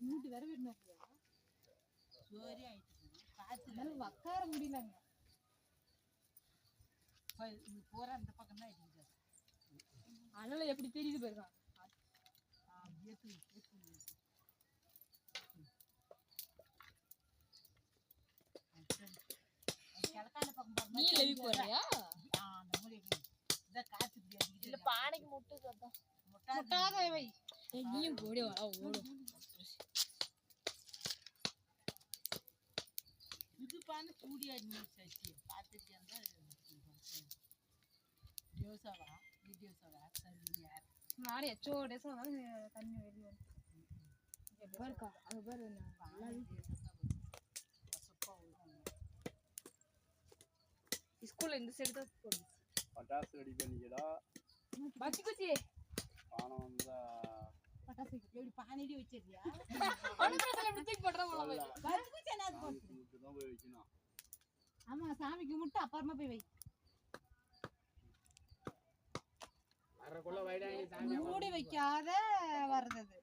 இங்கிட்டு வேற விடணும் அதனால உட்கார முடியலங்க பூரா இந்த பக்கம் தான் இருக்குது அதனால எப்படி தெரியுது பாருங்க நீ லெவி போறியா அந்த இதான் காத்து இல்ல பானைக்கு முட்டுது அதான் முட்டாத வை ஏய், நீயும் ஓடி வா ஓடும் புதுப்பான சூடியா இருந்துச்சு பார்த்துட்டு இருந்தா தியோசாவா தியோசாவா சரி யார் நானும் எச்சோ டேஸ் தண்ணி வெளியே பாருக்கா அது பாரு ஸ்கூல்ல இந்த சைடு தான் போடுது பட்டாசு ரெடி பண்ணிக்கடா பச்சி குச்சி பானம் வந்தா. எப்படி வச்சிருக்கியா சாமிக்கு ஆமா சாமி கும்பிட்டு அப்புறமா போய் வை மூடி வைக்காத வர்றது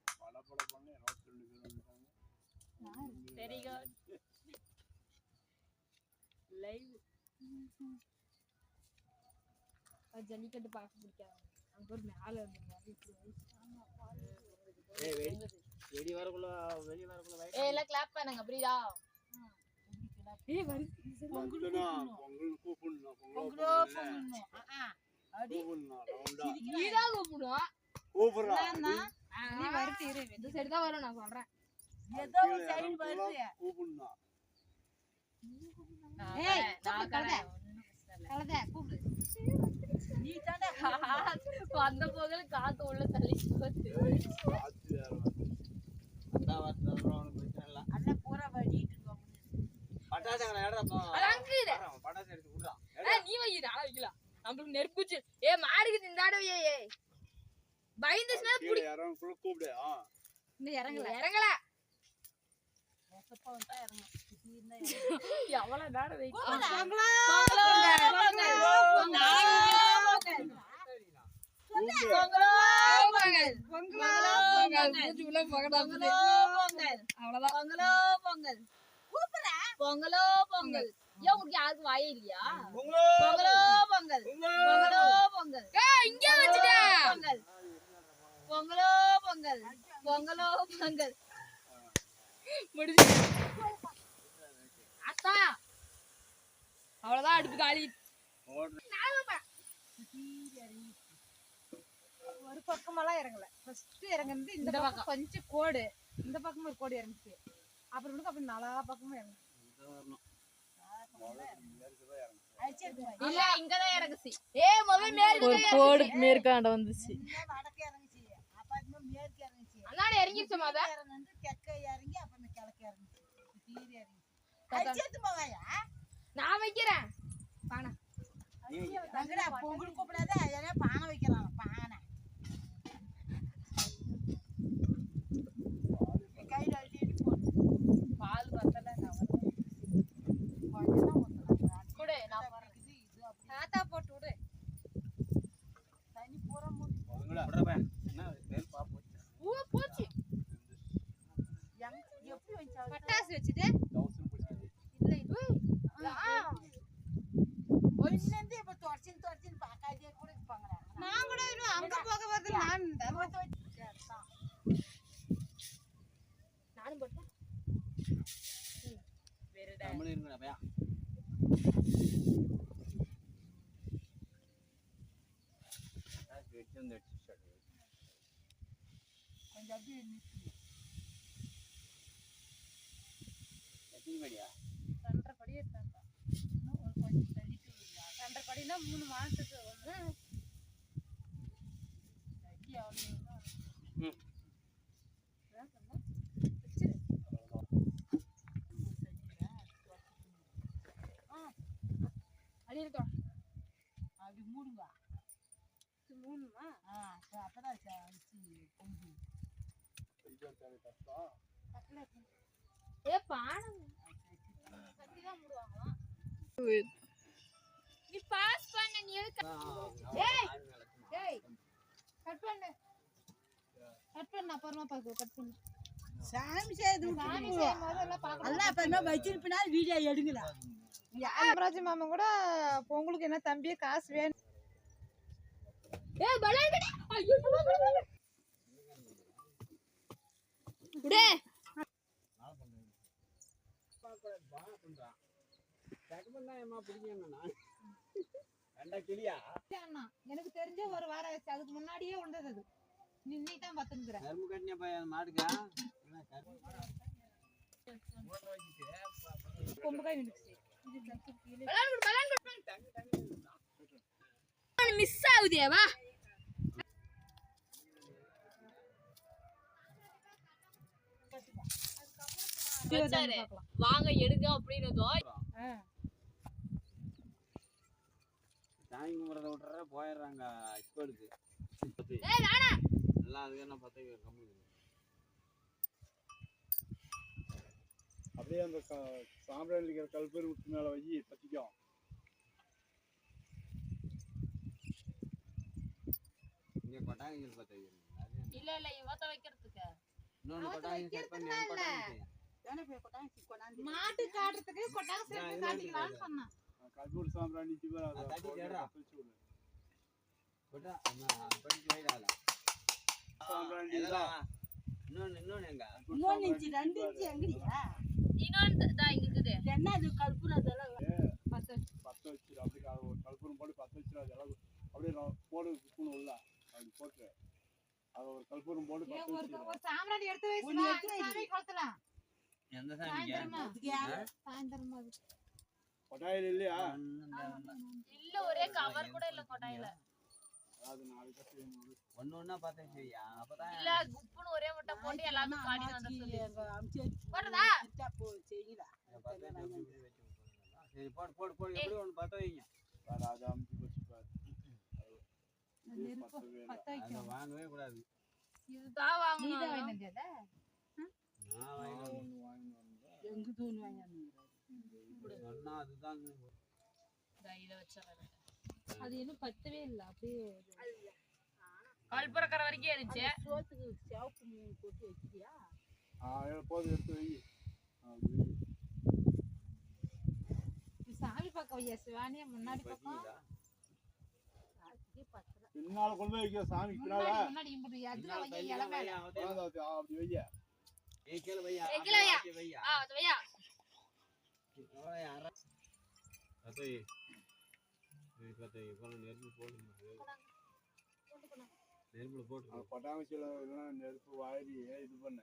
வெரி குட் லைவ் ஜல்லிக்கட்டு பார்க்க பிடிக்காது அங்க ஒரு மேல இருந்துருவாங்க ஏய் வெடி வெடி வரக்குள்ள வெளிய வரக்குள்ள வைடா ஏய் எல்லாம் கிளாப் பண்ணுங்க புரியுதா? ஏய் வரி பொங்கல்னா பொங்கல் கூப்பிடணும் பொங்கலோ பொங்கலோ பொங்கணும் ஆ, ஆ. அடி. கூப்பிடணும் ரவுண்டா நீதான் கூப்பிடுவோம் கூப்பிடுறா. நீ வருத்தி இரு இந்த சைடு தான் வரும் நான் சொல்றேன். ஏதோ ஒரு சைடு வருது. கூப்பிடணும். ஏய், நான் கலத. கலத. ஒண்ணும் பிரச்சனை இல்ல. கலத கூப்பிடு. வந்த போகல காத்து உள்ள தள்ளி போச்சு. நீ வை நாள வைக்கலாம் நம்மளுக்கு நெருப்புச்சு. ஏ மாடுக்கு திண்டாட வை ஏய் பயந்துச்சுன்னா கீழே இறங்கக்குள்ள கூப்பிடு. ஆ. இந்த இறங்கல. இறங்கல. எவ்வளவு நேரம் வெயிட் பொங்கலோ பொங்கல் ஏன் உங்களுக்கு யாருக்கு வாயே இல்லையா பொங்கலோ பொங்கல் பொங்கலோ பொங்கல் இங்க வச்சுட்டா பொங்கல் பொங்கலோ பொங்கல் பொங்கலோ பொங்கல் முடிஞ்சு அத்தா அவ்வளவுதான் அடுப்பு காலி ஒரு பக்கமெல்லாம் இறங்கல. ஃபர்ஸ்ட் இறங்குனது இந்த பக்கம் கொஞ்சம் கோடு. இந்த பக்கம் ஒரு கோடு இறங்குச்சு. அப்புறம் அப்படி நாலா பக்கமும் இறங்கு அடிச்சிருக்கு இல்ல இங்கதான் இறங்குச்சு. ஏ முதல்ல மேற்கு ஒரு கோடு மேற்காண்ட வந்துச்சு. இன்னும் வடக்கு இறங்குச்சு. அப்புறமா மேற்கு இறங்குச்சு. இறங்கிருச்சு மொத இறங்குந்து தெற்க இறங்கி அப்புறம் கிழக்கு இறங்குச்சு. திடீர் இறங்குச்சு. நான் வைக்கிறேன். பானை அங்கடா பொங்கல் கூப்பிடாத ஏன்னா பானை வைக்கிறேன் பானை கையில் அழுத்திட்டு போடு பால் பத்தல நான் கொஞ்சம் ஊற்றலாம் கொடு நான் இது இது அப்படி தாத்தா போட்டு விடு தண்ணி பூரா மூடி ஒதுங்கடா விடுறா என்ன பேர் பாப்போம் பூ போச்சு எங்க எப்படி வச்சா பட்டாசு வச்சுட்டு தௌசண்ட் பிடிச்சது இல்ல இது ஒன்னுந்து இப்ப தொடச்சின்னு தொடச்சின்னு பார்க்காதே கூட இருப்பாங்களா நான் கூட இன்னும் அங்க போக வருது நான் இந்த நானும் போட்டேன் வேறடா தமிழ் இருக்குடா பையா வந்து அடிச்சு. கொஞ்சம் அப்படியே. எத்தனை மணியா ரெண்டரை படி எடுத்தாங்க இன்னும் ஒரு கொஞ்சம் தள்ளிட்டு. ரெண்டரை படினா மூணு மாசத்துக்கு ஒண்ணு தள்ளி அவ்வளோ அடி இருக்கா அப்படி மூடுங்க மூணுமா? அப்பதான் ஏ நீ பாஸ் பண்ண நீ ஏய் ஏய் கட் பண்ணு. கட் பண்ண அப்புறமா பார்க்க கட் பண்ணு. சாமி செய்து சாமி விட்டுருவோம். செய்யும் போது எல்லாம் பார்க்கணும். எல்லாம் அப்புறமா வச்சிருப்பினா வீடியோ எடுங்கல ராமராஜ் மாமா கூட பொங்கலுக்கு என்ன தம்பியே காசு வேணும். ஏய் பலாங்கடா ஐயோ டே. ரெண்டா கிளியா அண்ணா எனக்கு தெரிஞ்ச ஒரு வாரம் ஆச்சு. அதுக்கு முன்னாடியே உண்டது அது. நீ நீ தான் பார்த்துக்கிற கரும்பு கட்டின பையன் மாடுக்கா நின்றுச்சு பலான் பலான் மிஸ் ஆகுதே வா வச்சாரு. வாங்க எடுங்க அப்படின்னு சாமி கும்பிட்றத விட்டுற போயிடுறாங்க. வேணா எல்லாம் அதுக்கு என்ன பத்த கம்மி அப்படியே அந்த க- சாம்பிராணி இருக்கிற கல்பூரி விட்டு மேலே வை பற்றிக்கும் இங்கே கொட்டாங்க பத்த இல்ல இல்ல இவத்த வைக்கிறதுக்கு. இன்னொன்று கொட்டாங்க செட் பண்ணி கொட்டாங்க தானே போய் கொண்டாந்து கொண்டாந்து மாட்டு காட்டுறதுக்கு கொட்டாங்க சேர்த்து காட்டிக்கலாம்னு சொன்னேன். கல்பூரி சாம்பிராணி தீபா அதை அது தட்டி போட்டு தேடுறா. பத்த வச்சு விடு. கொட்டா படிச்சு வைடால சாம்பிராணி இன்னொன்று இன்னொன்று எங்க? இன்னொன்னு ரெண்டு இன்ச்சு எங்கடியா? இன்னொன்னு தான் இங்க இருக்குது. என்ன அது கற்பூரம் அதெல்லாம் பத்து. பத்த வச்சிரு அப்படியே ஒரு கல்பூரம் போட்டு பத்த வச்சிரு அது எல்லாம் அப்படியே நான் போடு ஸ்பூன் உள்ள. அப்படி போட்டு அதை ஒரு கல்பூரம் போட்டு ஒரு எடுத்து ஒண்ணு கொளுத்தலாம். எந்த. கொட்டாயில் இல்லையா? இல்ல ஒரே கவர் கூட இல்ல கொட்டாயில. அது நாளைக்கு செய்யணும். ஒன்று ஒன்றா பார்த்தா சரியா அப்பதான் இல்ல குப்புன்னு ஒரே முட்டை போட்டு எல்லாமே பாடி வந்த போடுறதா? செய்யுதா. சரி போடு போடு போடு. எப்படி ஒன்று பத்த வைங்க அதை அமுத்தி வச்சு பாரு. அது நெருப்பு பத்தவே இல்லை. பத்த அதை வைக்கும் வாங்கவே கூடாது. இதுதான் வாங்கணும். அது இன்னும் பத்தவே இல்ல அப்படியே கல்புரக்கரை வரைக்கும் இருந்துச்சு சோத்துக்கு சிவப்பு மீன் போட்டு வைக்கிறியா? எடுத்து வை. சாமி பக்கம் ஐயா சிவானியா முன்னாடி பக்கம். பின்னால கொண்டு வைக்க சாமிக்கு பின்னால. முன்னாடி இம்புட்டு எதுல வைய இலை மேல அப்படி வைய? ஏய் வையா வையா. வையா? ஆ அது வையா. நெருப்பு போடுங்க. நெருப்புல போட்டு அந்த பட்டாம்பூச்சியில இதெல்லாம் நெருப்பு வாரி இது பண்ண?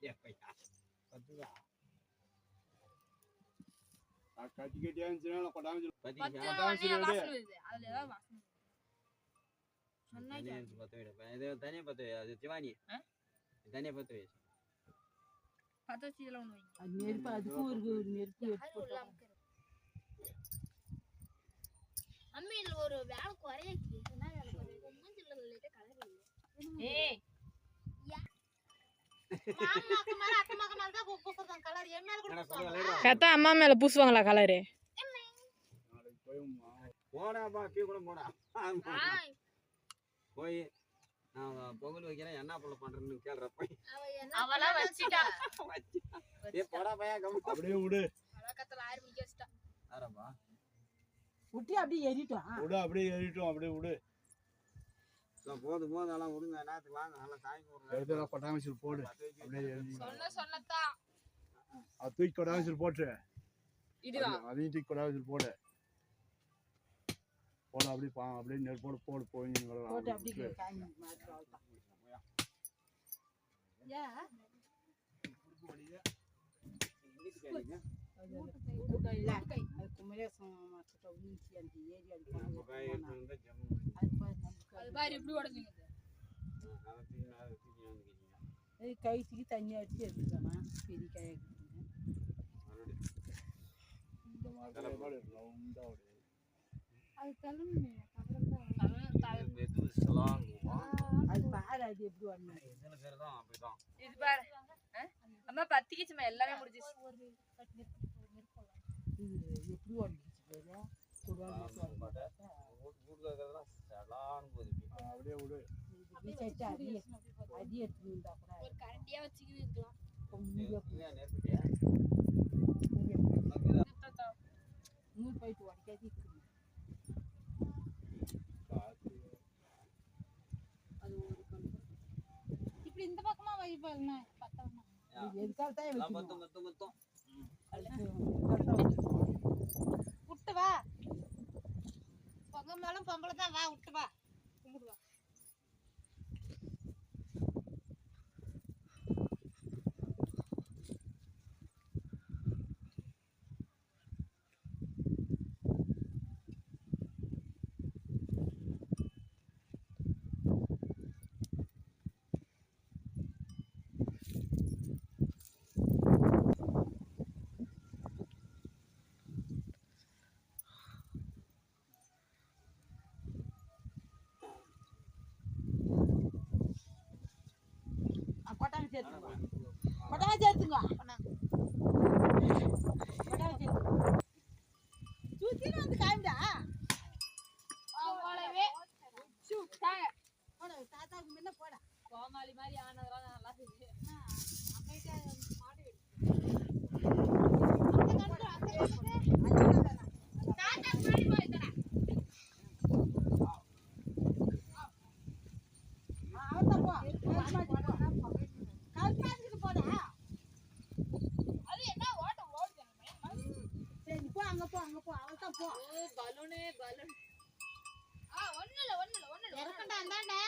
கேப்பையா? பத்துதா? நான் கட்டி கட்டியா இருந்துச்சுன்னா பட்டாம்பூச்சி பத்து பத்தியா? உடனே வாசனை சொன்னா தனியா பத்த. அது சிவானி? தனியா பத்த வை. பத்து வச்சு இதுல ஒண்ணு வைங்க அது நெருப்பு அதுக்கும் ஒரு நெருப்பு எடுத்து யாரும் போட்டா இல்லாம இருக்கு. அம்மி இதுல ஒரு வேலை குறைய என்ன வேலை குறைய மூஞ்சில லைட்டா கலர் ஏய் மாமாக்கு மேல அத்தை மக மேல தான் பூசுறதான் கலர் என் மேல கூட என்னடா பூசுவாங்க. சொல்லுங்க, லைட்டா. கத்தா அம்மா மேல பூசுவாங்களா கலரு போடாப்பா, கூட போடா. போய் நான் பொங்கல் வைக்கிறேன் என்ன புள்ள பண்றேன்னு கேளுற போய். அவளா வச்சிட்டா. ஏ போடா பையா கம்மி அப்படியே விடு. வழக்கத்துல ஆயிரம் மணிக்கு வச்சிட்டா. ஆரம்பா விட்டு அப்படியே எரிட்டோம் விடு அப்படியே ஏறிட்டோம் அப்படியே விடு. போதும் போதும் எல்லாம் விடுங்க. நேரத்துக்கு வாங்க? நல்லா கும்பிடுங்க. எடுத்து பட்டாம்பூச்சியில் போடு. அப்படியே சொன்ன சொன்னதான் அது தூக்கி கொடாமச்சில் போட்டு. இதுவா? அது- அதையும் தூக்கி கொடாமச்சில் போடு. போடு அப்படியே பா அப்படியே நெல் போடு போடு போய் போட்டு அது பாரு இப்படி உடஞ்சுங்க. அது கயிற்றுக்கு தண்ணி அடிச்சு எடுத்துக்கலாம் பெரிய காயை எடுத்துக்கணும். மறுபடியும். இந்த மாதிரி மாதிரி ரவுண்டா அப்படியே அது இது? அது பாரு அது எப்படி வரணும். இது பாரு? அம்மா பத்திக்கிச்சுமா எல்லாமே முடிஞ்சிச்சு இது எப்படி வந்துச்சு அப்படியே விடு அடி கூட ஒரு கரண்டியா வச்சுக்கிட்டு இருக்கலாம்? நூறு போயிட்டு உடைக்காது இருக்குது அது ஒரு. இப்படி இந்த பக்கமா பாருங்க பத்தமா எதுக்காக தான்? மொத்தம் மொத்தம் மொத்தம் விட்டு வா பொங்க மேலும் பொம்பளை தான் வா விட்டு வா கும்பிடு வா ஆ, கொட்டாங்க சேர்த்துங்க கொட்டாங்க சேர்த்துங்க கொட்டாங்க சேர்த்துங்க சுத்தின்னு வந்து காமிடா அவ்வளவே சுட்டாங்க போட தாத்தாவுக்கு முன்ன போட கோமாளி மாதிரி ஆனதெல்லாம் நல்லா செஞ்சு அவன் போ கல்பாத்துக்கு போடா அது என்ன ஓட்டம் ஓடுது சரி நீ போ அங்க போ அங்க போ அவன் தான் போ பலூனு பலூன் ஆ ஒண்ணு இல்ல ஒண்ணு இல்ல ஒண்ணு இல்ல இறக்கண்டா அந்தாண்டா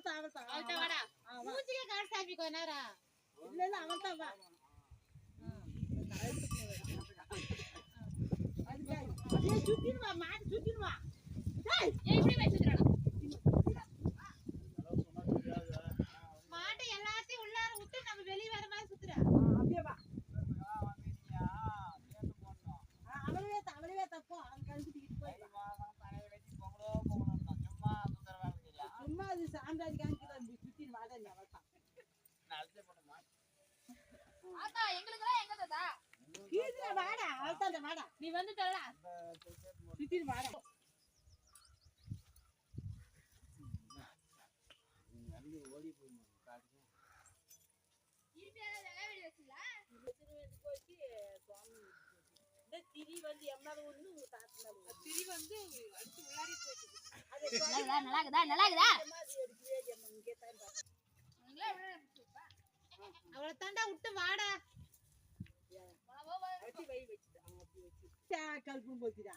ஆ, அவன் தான் அவன் தான் அவள்கிட்ட வாடா ஆ, வா. மூஞ்சிக்கே காடு சாப்பி கொஞ்ச நேரம் இல்ல இல்ல அவன் தான் வா அப்படியே சுத்தின்னு வா மாட்டு சுத்தின்னு வா ஏய் இப்படி வச்சுடுறா அதெல்லாம் சொன்னா தெரியாது மாட்டை எல்லாத்தையும் உள்ளார விட்டு நம்ம வெளிய வர மாதிரி சுத்துற ஆ, அப்படியே வா ஆ, அவளவே தான் அவளவே தான் போ அவன் கழுத்துக்கிட்டு போய் வா. சுத்தின்னு வாடா நீ அவள் தான் ஆத்தா எங்களுக்குலாம் எங்க தாத்தா? வாடா அவள் தான் வாடா. நீ வந்துட்டல சுத்தின்னு வாடா இந்த திரி வந்து எம்மாவது ஒண்ணு உங்க தாத்தா திரி வந்து அடுத்து உள்ளாரி போயிட்டு நல்லா இருக்குதா? நல்லா இருக்குதா? இங்கே தான் பாரு. நீங்களே விட வச்சுப்பா அவளை தாண்டா விட்டு வாடா. கல்பும் போச்சுடா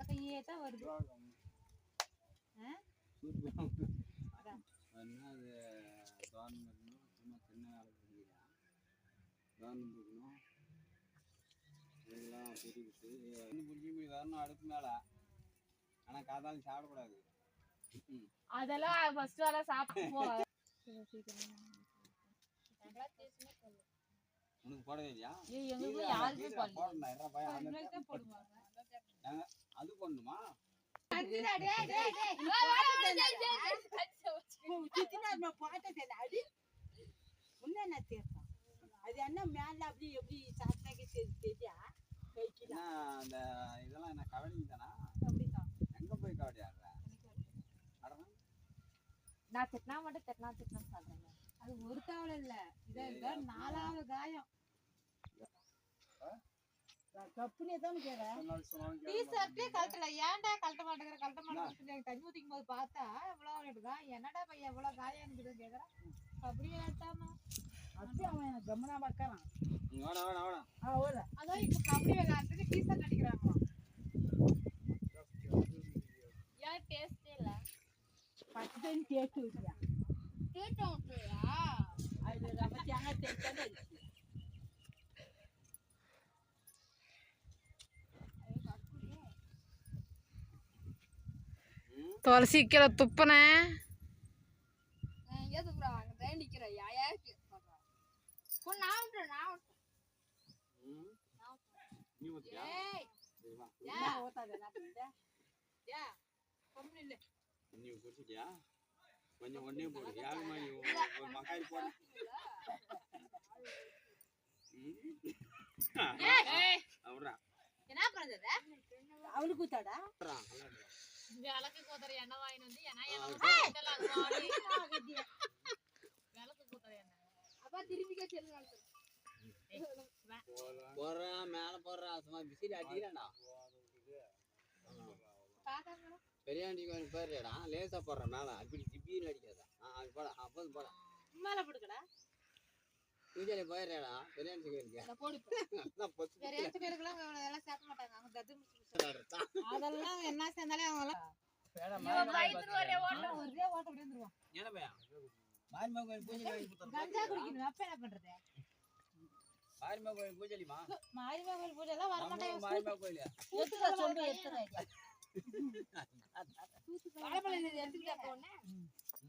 கை கையே தான் வருது அது கவர்மெண்ட் சும்மா சின்ன வேலை கவர்மெண்ட் இன்னும் புரிஞ்சு போய் வரணும் அடுப்பு மேலே. ஆனால் காதாலும் சாப்பிடக்கூடாது. அதெல்லாம் ஃபர்ஸ்ட் வர சாப்பிட்டு போ. உனக்கு போடவே இல்லையா எங்களுக்கு போடணும். போடுவாங்க? அது தேர்த்தான். அது என்ன மேல அப்படி எப்படி சாப்பிட்டாக்க தெரியா? அந்த இதெல்லாம் என்ன கவனிங்க தானா எங்கே போய் கவடி ஆடுற அடனா நான் திட்டினா மட்டும் திட்டினா திட்டினா சொல்றேன் அது ஒரு தவளை இல்ல. இதான் நாலாவது காயம். ஏன்டா கழட்ட மாட்டேங்கிற? கழட்ட மாட்டேங்கிற தண்ணி ஊத்திக்கும் போது பார்த்தா இவ்வளவு எடுக்கான் என்னடா பையன் எவ்வளவு காயம் இருக்குதுன்னு கேக்குறேன் அப்படியே ஏட்டாமா அப்படியே அவன் கம்மனா பார்க்கறான் இங்க வாடா வாடா வாடா. ஆ ஓட. அதான் இப்ப கபடி விளையாடுறதுக்கு டீ ஷர்ட் அடிக்கிறாங்க. ஏன் டேஸ்டே இல்ல? பத்து தண்ணி தேய்ச்சி ஊற்றியா கேட்டோம் விட்டுறியா அது நம்ம தேங்காய் தேய்ச்சாலே துளசி கீழே துப்புனேன் நிக்கிற யாயா கொண்டு நான் விட்டுறேன் நான் விட்டுறேன். ம். நீ ஊத்தியா? ஏய் சரி, வா. என்ன ஊத்தாத நான் பண்ணிட்டேன். ஏ கம்முனு இல்ல. நீ குடிச்சிட்டியா? கொஞ்சம் ஒண்ணே போடு. யாருமா நீ ஒரு மக்காய் போடு. அவரா? என்ன பண்றது அவளுக்கு. விளக்கு கூத்துற எண்ணெய் வாங்கிட்டு வந்து. விளக்கு கூத்துற எண்ணெய். அப்பா திரும்பிக்க செல்லு போடுறா மேல போடுறா சும்மா விசிறி அடிக்கிறான்டா. பெரியாண்டி பேருடா லேசா போடுற மேல. அப்படி திப்பின்னு அடிக்காத. ஆ அது போட அப்போ போட. மேல போடுக்கடா பூஜையில போயிடுறா அதெல்லாம் என்ன சேர்ந்தாலே அவங்க மாரியம்மா கோயில் பூஜைலிமா மாரியம்மா கோயில் பூஜை எல்லாம் வர மாட்டாங்க. மாரியம்மா கோயில் எடுத்துக்க சொல்லு எடுத்துக்க வாழைப்பழம் இது எடுத்துக்கிட்டா அப்ப உடனே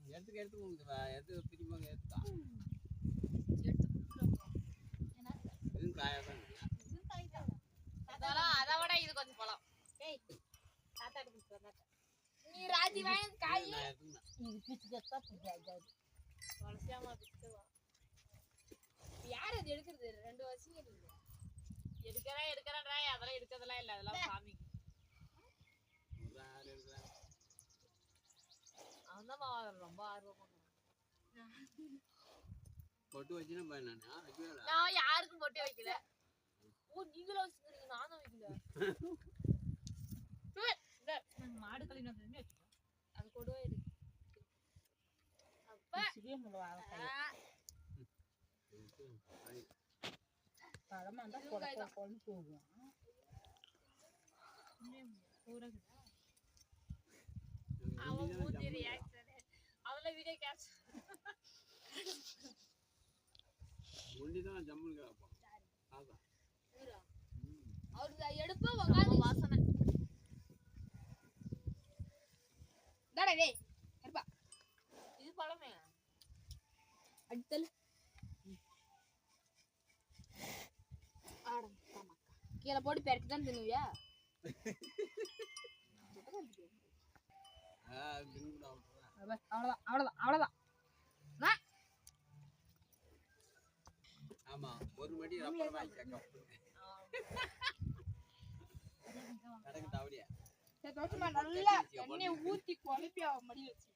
எடுத்துக்க எடுத்துக்க உங்களுக்கு எடுத்து பிரிமாங்க எடுத்துக்கா இதுவும் காயாக தான் அதெல்லாம் அதை விட இது கொஞ்சம் பழம் நீ ராஜி வாங்கி காய் இது வளர்ச்சியாமா பிச்சுவா யார் அது எடுக்கிறது ரெண்டு வருஷம் எடுக்கிறேன் எடுக்கிறேன்றா அதெல்லாம் எடுக்கிறதெல்லாம் இல்ல அதெல்லாம் சாமிக்கு அவன் தான் ரொம்ப ஆர்வமா பொட்டு வச்சுன்னா பையன் நான். வைக்கவே நான் யாருக்கும் பொட்டே வைக்கல. ஓ நீங்களும் வச்சுக்கிறீங்க நானும் வைக்கல. மாடு கழிவு அது கொடுவே இருக்கு அப்ப பிச்சுக்கவே முடியல ஆ, பழமா. இருந்தா கொலை கொலை கொலைன்னு போகும்? அவன் மூஞ்சி உ. அதுல வீடியோ கேப்சர் ஒண்டி தான் ஜம்முன்னு கிடப்போம் அதான் எடுப்பா உட்காந்து வாசனை. தாடா டேய் இது பழமே. அடித்தல். ஆடம் கீழே போட்டு பெரட்டி தான் தின்னுவியா? ஆ பின்னுடா விட்டுறேன் அவ்வளவுதான் அவ்வளவுதான் அவ்வளவுதான் ஆமா ஒரு மடி ரப்பர் வாங்கி தாவடியா தோட்டமா நல்லா எண்ணெயை ஊத்தி குழப்பி அவன் மடி வச்சு.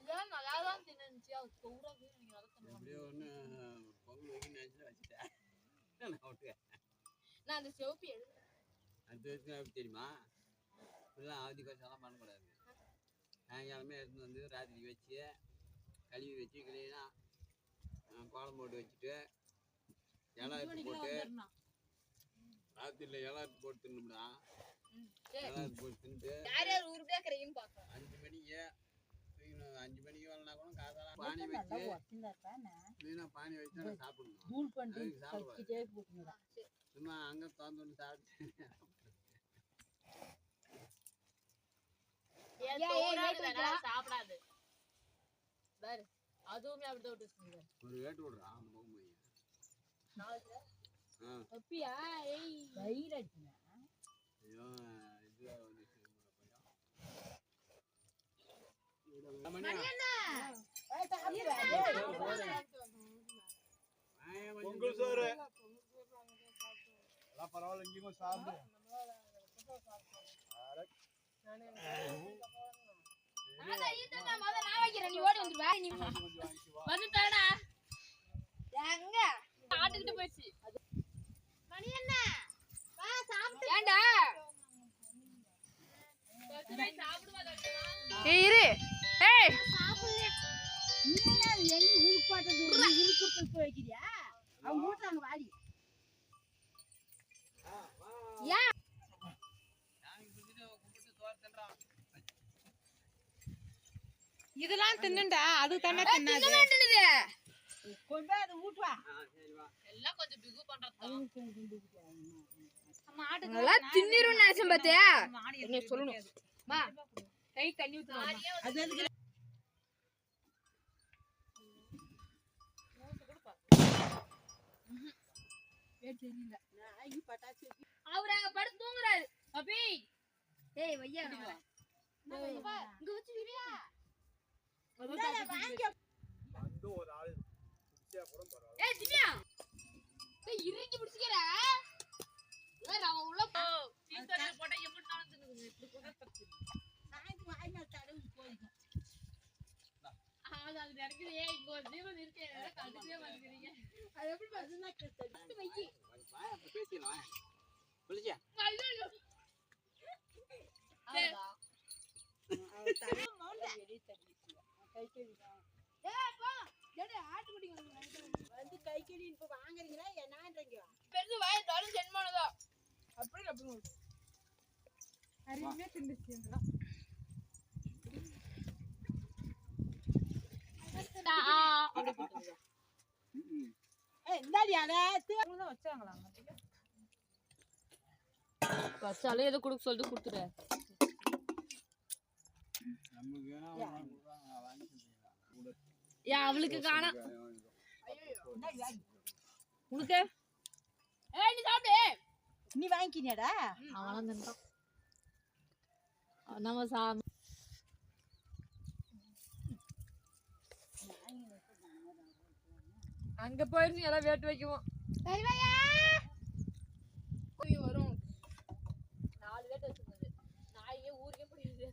இதெல்லாம் நல்லா தான் தின்னுச்சு. அது பூரா போய் நீங்க வளர்க்கணும் எப்படியோ ஒன்று பொங்கல் வைக்க நினச்சி வச்சுட்டேன். நான் அந்த சிவப்பி வருஷம் எப்படி தெரியுமா? இப்படிலாம் அவதி கோசம்லாம் பண்ணக்கூடாது. சாயங்காலமே எடுத்துன்னு வந்து ராத்திரி வச்சு கழுவி வச்சு கிளீனாக குழம்பு போட்டு வச்சுட்டு இலை எடுத்து போட்டு ராத்திரியில் இலை எடுத்து போட்டு தின்னும்டா. இலை எடுத்து போட்டு தின்னுட்டு அஞ்சு மணிக்கு அஞ்சு மணிக்கு வரலனா கூட காசாலாம் பானி வச்சு பானி வச்சு தான் சாப்பிடணும். தூள் பண்ணி அதுக்கு சாப்பிடுவா. கழிச்சிட்டே போட்டுங்க சும்மா அங்கே திறந்து ஒன்று சாப்பிட்டு. சாப்பிடாது. அதுவுமே அப்படிதான் விட்டு. ஒரு வேட்டு விடுறான் அந்த பக்கம் போய். ஆ. தப்பியா ஏய். வயிறு அடிச்சுங்க ஐயோ இது வந்து பொங்கல் சோறு எல்லாம் பரவாயில்ல இங்கேயும் சாப்பிடு. ஆட்டுக்கிட்ட போயிடுச்சு. மணி என்ன? இதெல்லாம் தின்னுடா அது தானே தின்னாது? கொஞ்சம் அது ஊட்டுவா? எல்லாம் கொஞ்சம் பிகு பண்றது நல்லா தின்னிரும் நினைச்சேன் பாத்தியா? என்ன சொல்லணும். மா கை தண்ணி ஊத்துவாங்க அது அதுக்கு அங்க படுத்து தூங்குறாரு. அபி ஏய் வையா. இங்க வச்சு விரியா. வந்து ஒரு ஆள் குடிச்சா கூட பரவாயில்ல. ஏய் திவ்யா! ஏய் இறங்கி பிடிச்சிக்கறா. ஏய் அவன் உள்ள போ. சீத்தல போட்டா எப்படி நடந்துக்குது இப்படி கூட தப்பு நாய்க்கு வாய் மேல தடவி போயிடும். அது அது நடக்குது ஏய் இங்க ஒரு ஜீவன் இருக்கு. கண்டுக்கவே மாட்டேங்கிறீங்க. அது எப்படி அதுதான் கெட்டது. வைக்கி. வா அப்ப பேசிக்கலாம் குளிச்சா ஐயோ அவ தலை மவுண்டை. கை கழுவிடும். ஏய் போ டேய் ஆட்டுக்குடி வந்து வந்து கை இப்ப வாங்குறீங்களா? என்னன்றீங்க வாய் அப்படி அப்படி? பஸ்ஸாலே ஏதோ கொடுக்க சொல்லிட்டு கொடுத்துரு நமக்கு வேணா வாங்கி ஏன் அவளுக்கு காணா. உனக்கு? ஏய் நீ சாப்பிடு. நீ வாங்கிக்கினியாடா? அவனும் தின்றான் நம்ம சா அங்க போயிருந்து எல்லாம் வேட்டு வைக்குவோம். வரும் நாலு வேட்டு வச்சிருந்தது நாயே ஊருக்கே பிடிக்குது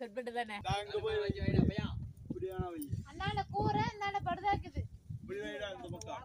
கட்பட்டு தானே? நான் இங்க போய் வைக்க வைடா பையன் இப்படியான வை கூரை இந்தாண்ட படுதா இருக்குது. இப்படி வைடா இந்த பக்கம்.